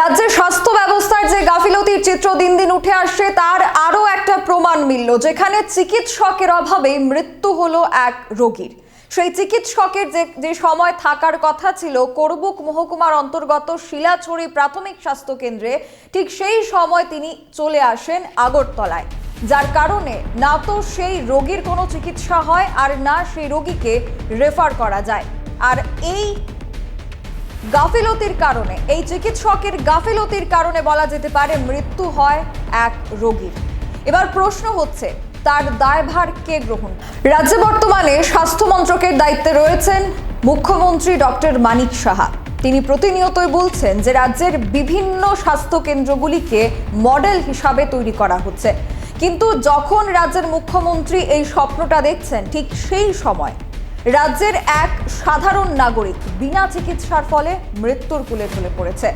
রাজ্যের স্বাস্থ্য ব্যবস্থার যে গাফিলতির চিত্র দিন দিন উঠে আসছে, তার আরও একটা প্রমাণ মিলল, যেখানে চিকিৎসকের অভাবে মৃত্যু হলো এক রোগীর। সেই চিকিৎসকের যে যে সময় থাকার কথা ছিল, করবুক মহকুমার অন্তর্গত শিলাছড়ি প্রাথমিক স্বাস্থ্য কেন্দ্রে ঠিক সেই সময় তিনি চলে আসেন আগরতলায়। যার কারণে না তো সেই রোগীর কোনো চিকিৎসা হয় আর না সেই রোগীকে রেফার করা যায়। আর এই গাফিলতির কারণে, এই চিকিৎসকের গাফিলতির কারণে বলা যেতে পারে মৃত্যু হয় এক রোগীর। এবার প্রশ্ন হচ্ছে, তার দায়ভার কে গ্রহণ রাজ্যে বর্তমানে স্বাস্থ্য মন্ত্রকের দায়িত্বে রয়েছেন মুখ্যমন্ত্রী ডক্টর মানিক সাহা। তিনি প্রতিনিয়তই বলছেন যে রাজ্যের বিভিন্ন স্বাস্থ্য কেন্দ্রগুলিকে মডেল হিসাবে তৈরি করা হচ্ছে। কিন্তু যখন রাজ্যের মুখ্যমন্ত্রী এই স্বপ্নটা দেখছেন, ঠিক সেই সময় রাজ্যের এক সাধারণ নাগরিক বিনা চিকিৎসার ফলে মৃত্যুর কুলে ঢলে পড়েছে।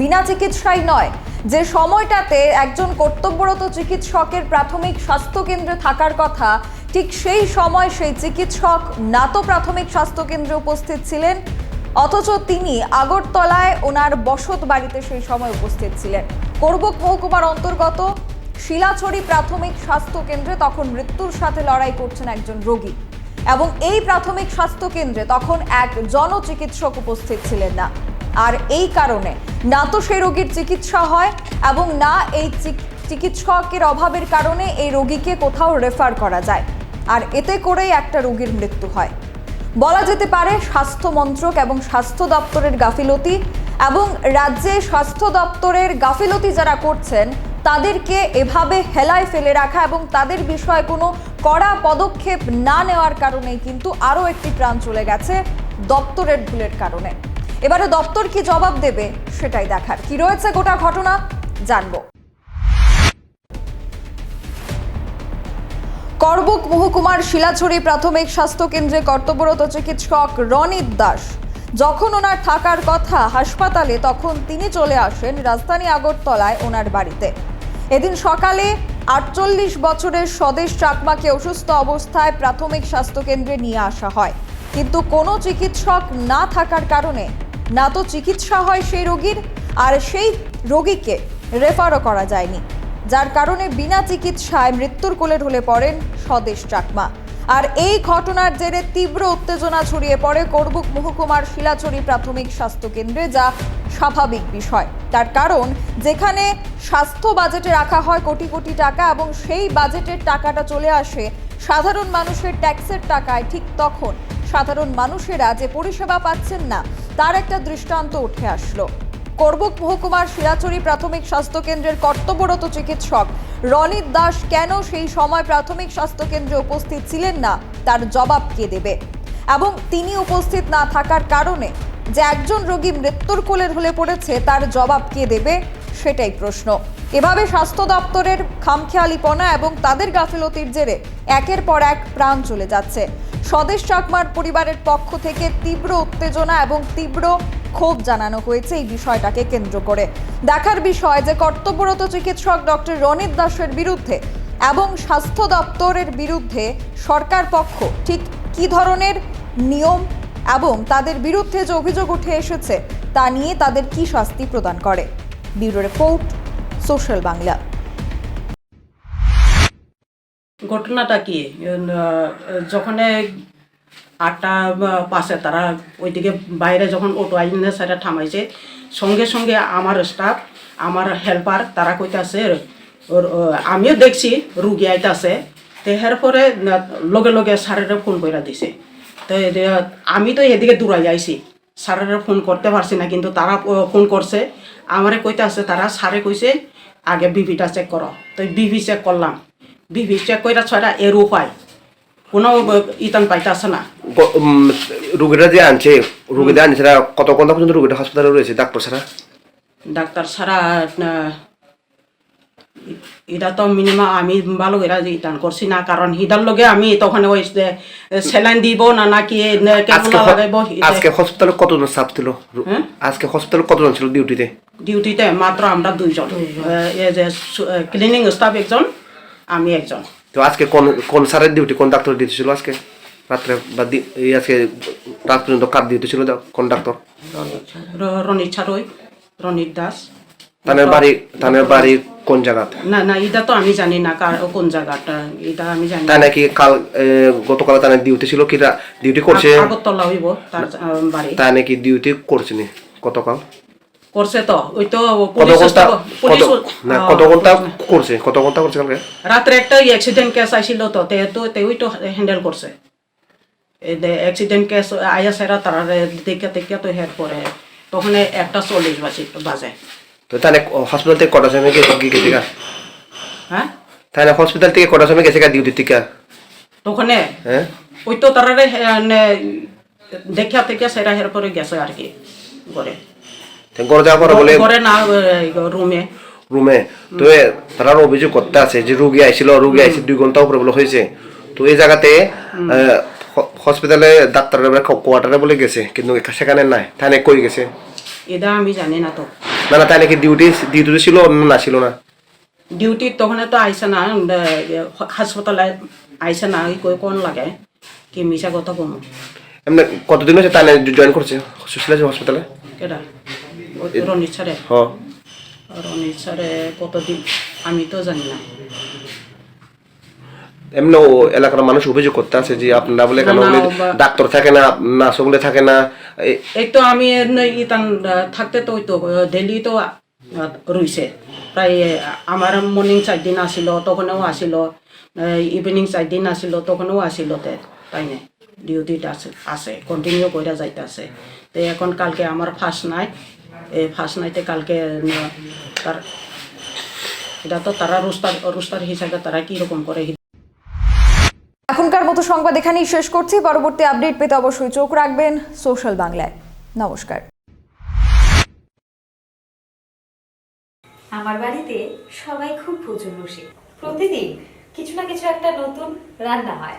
বিনা চিকিৎসাই নয়, যে সময়টাতে একজন কর্তব্যরত চিকিৎসকের প্রাথমিক স্বাস্থ্য কেন্দ্রে থাকার কথা, ঠিক সেই সময় সেই চিকিৎসক না তো প্রাথমিক স্বাস্থ্য কেন্দ্রে উপস্থিত ছিলেন, অথচ তিনি আগরতলায় ওনার বসত বাড়িতে সেই সময় উপস্থিত ছিলেন। করবক মহকুমার অন্তর্গত শিলাছড়ি প্রাথমিক স্বাস্থ্য কেন্দ্রে তখন মৃত্যুর সাথে লড়াই করছেন একজন রোগী। এবং এই প্রাথমিক স্বাস্থ্য কেন্দ্রে তখন এক জনচিকিৎসক উপস্থিত ছিলেন না। আর এই কারণে না তো সেই রোগীর চিকিৎসা হয় এবং না এই চিক- চিকিৎসকের অভাবের কারণে এই রোগীকে কোথাও রেফার করা যায়। আর এতে করেই একটা রোগীর মৃত্যু হয়। বলা যেতে পারে স্বাস্থ্য মন্ত্রক এবং স্বাস্থ্য দপ্তরের গাফিলতি এবং রাজ্যে স্বাস্থ্য দপ্তরের গাফিলতি যারা করছেন, তাদেরকে এভাবে হেলায় ফেলে রাখা এবং তাদের বিষয়ে কোনো কড়া পদক্ষেপ না নেওয়ার কারণেই কিন্তু আরও একটি প্রাণ চলে গেছে দপ্তরের ভুলের কারণে। এবারে দপ্তর কি জবাব দেবে সেটাই দেখার। কি রয়েছে গোটা ঘটনা জানব। করবুক মহকুমার শিলাছড়ি প্রাথমিক স্বাস্থ্য কেন্দ্রে কর্তব্যরত চিকিৎসক রনিত দাস। যখন ওনার থাকার কথা হাসপাতালে, তখন তিনি চলে আসেন রাজধানী আগরতলায় ওনার বাড়িতে। এদিন সকালে আটচল্লিশ বছরের স্বদেশ চাকমাকে অসুস্থ অবস্থায় প্রাথমিক স্বাস্থ্যকেন্দ্রে নিয়ে আসা হয়। কিন্তু কোনো চিকিৎসক না থাকার কারণে না তো চিকিৎসা হয় সেই রোগীর, আর সেই রোগীকে রেফারও করা যায়নি। যার কারণে বিনা চিকিৎসায় মৃত্যুর কোলে ঢলে পড়েন স্বদেশ চাকমা। আর এই ঘটনার জেরে তীব্র উত্তেজনা ছড়িয়ে পড়ে করবুক মহকুমার শিলাচড়ি প্রাথমিক স্বাস্থ্য কেন্দ্রে, যা স্বাভাবিক বিষয়। তার কারণ, যেখানে স্বাস্থ্য বাজেটে রাখা হয় কোটি কোটি টাকা এবং সেই বাজেটের টাকাটা চলে আসে সাধারণ মানুষের ট্যাক্সের টাকায় ঠিক তখন। সাধারণ মানুষেরা যে পরিষেবা পাচ্ছেন না, তার একটা দৃষ্টান্ত উঠে আসলো। করবুক মহকুমার শিরাচড়ি প্রাথমিক স্বাস্থ্য কেন্দ্রের কর্তব্যরত চিকিৎসক রনিত দাস কেন সেই সময় প্রাথমিক স্বাস্থ্য কেন্দ্রে উপস্থিত ছিলেন না? তার জবাব কে দেবে? এবং তিনি উপস্থিত না থাকার কারণে যে একজন রোগী মৃত্যুর কোলে ঢলে পড়েছে, তার জবাব কে দেবে? সেটাই প্রশ্ন। এভাবে স্বাস্থ্য দপ্তরের খামখেয়ালিপনা এবং তাদের গাফিলতির জেরে একের পর এক প্রাণ চলে যাচ্ছে। স্বদেশ চাকমার পরিবারের পক্ষ থেকে তীব্র উত্তেজনা এবং তীব্র ক্ষোভ জানানো হয়েছে এই বিষয়টাকে কেন্দ্র করে। দেখার বিষয় যে কর্তব্যরত চিকিৎসক ডক্টর রনিত দাসের বিরুদ্ধে এবং স্বাস্থ্য দপ্তরের বিরুদ্ধে সরকার পক্ষ ঠিক কী ধরনের নিয়ম এবং তাদের বিরুদ্ধে যে অভিযোগ উঠে এসেছে তা নিয়ে তাদের কি শাস্তি প্রদান করে। Bureau report, social Bangla. ঘটনাটা কি? যখন আটটা পাশে তারা ওইদিকে বাইরে যখন অটো আইনে সেটা থামাইছে, সঙ্গে সঙ্গে আমার স্টাফ আমার হেল্পার তারা ওর, ও- আমিও দেখছি, রুগী আইতাছে। তো এর পরে লগে লগে স্যারেরা ফোন করে দিছে। তো আমি তো এদিকে দূরাই আইছি। স্যারেরা ফোন করতে পারছি না, কিন্তু তারা ফোন করছে। আমারে কইতে আছে তারা স্যারে কইছে, আগে বিবিটা চেক করো। তো বিবি চেক করলাম। চেক কইরা ছয়টা এর উপায় কোনো ইতান পাইতাছে না। রুগীরা যে আনছে রুগীরা আনছে কত ঘণ্টা পর্যন্ত রুগীটা হাসপাতালে রয়েছে? ডাক্তার ছাড়া? ডাক্তার ছাড়া এটা তো মিনিমাম আমি ভালো করে ইতান করছি না কারণ হিটার লগে আমি তখন ওই স্যালাইন দিব না নাকি লাগাইব আজকে হসপিটালে কতজন স্টাফ ছিল? হ্যাঁ? আজকে হসপিটালে কতজন ছিল ডিউটিতে? ডিউটিতে মাত্র আমরা দুইজন। ক্লিনিং স্টাফ একজন আমি একজন। তো আজকে কোন কোন স্যারের ডিউটি কোন ডাক্তার ডিউটি ছিল আজকে? রাত্রে বা এই আজকে রাত পর্যন্ত কার ডিউটি ছিল দাও? কোন ডাক্তার র- রনিত ছাড়ই রনিত দাস। তানের বাড়ি তানের বাড়ি কোন জায়গাতে? না না এটা তো আমি জানি না কার কোন জায়গাটা এটা আমি জানি তাই না নাকি কাল গতকাল তার ডিউটি ছিল কি ডিউটি করছে? আগ- আগরতলা হইব তার বাড়ি। তাই নাকি ডিউটি করছে নি গতকাল? করছে তো ওই তো কত ঘণ্টা না কত ঘণ্টা করছে? কত ঘণ্টা করছে কালকে? রাত্রে একটা অ্যাক্সিডেন্ট কেস আইছিল তো তে তো হ্যান্ডেল করছে। অ্যাক্সিডেন্ট কেস আয়া সেরা তারা দেখে দেখে তো হেড করে তখন একটা চল্লিশ বাজে বাজে। তো তাই হসপিটাল থেকে কটার সময় গেছে গা? হ্যাঁ? না হসপিটাল থেকে কটার সময় গেছে গা ডিউটি থেকে? তখন? হ্যাঁ? ওই তো তারা দেখা থেকে সেরা হের পরে গেছে আর কি করে। তো ঘরে যাওয়ার পরে বলে। করে না রুমে রুমে তো এ, তারা অভিযোগ করতে আছে? যে রুগী আইছিল রুগী আইসি দুই ঘণ্টা উপরে বলে হয়েছে তো এই জায়গাতে হসপিটালে ডাক্তারের কোয়ার্টারে বলে গেছে কিন্তু সেখানে নাই। নাকি কই গেছে। এটা আমি জানি না তো। না না তাই নাকি ডিউটি ডিউটি ছিল না ছিল না? ডিউটি তখন তো আইসে না হাসপাতালে আইসে না কই কোন লাগে? কি মিশা কথা কম? এমনি কতদিন হয়েছে তাই জয়েন করছে সুশীলা হসপিটালে কেডা? রনিত স্যারে হ। স্যারে কতদিন? আমি তো জানি না। এমনি এলাকার মানুষ অভিযোগ করতে আছে যে আপনারা বলে কেন না, ডাক্তার থাকে না নার্স বলে থাকে না। এই- তো আমি ন- ইতান থাকতে তো ওই তো ডেলি তো রইছে। প্রায় আমার মর্নিং চার দিন আসিল তখনও আসিল। ইভিনিং চার দিন আসিল তখনও আসিল তে তাই না? ডিউটিটা আছে আছে কন্টিনিউ করে যাইতে আছে তো এখন কালকে আমার ফার্স্ট নাই। এই ফার্স্ট নাইতে কালকে তার এটা তো তারা রোস্টার রোস্টার হিসাবে তারা কীরকম করে এখনকার মতো সংবাদ এখানেই শেষ করছি। পরবর্তী আপডেট পেতে অবশ্যই চোখ রাখবেন সোশ্যাল বাংলায়। নমস্কার। আমার বাড়িতে সবাই খুব প্রচুর বসে। প্রতিদিন কিছু না কিছু একটা নতুন রান্না হয়।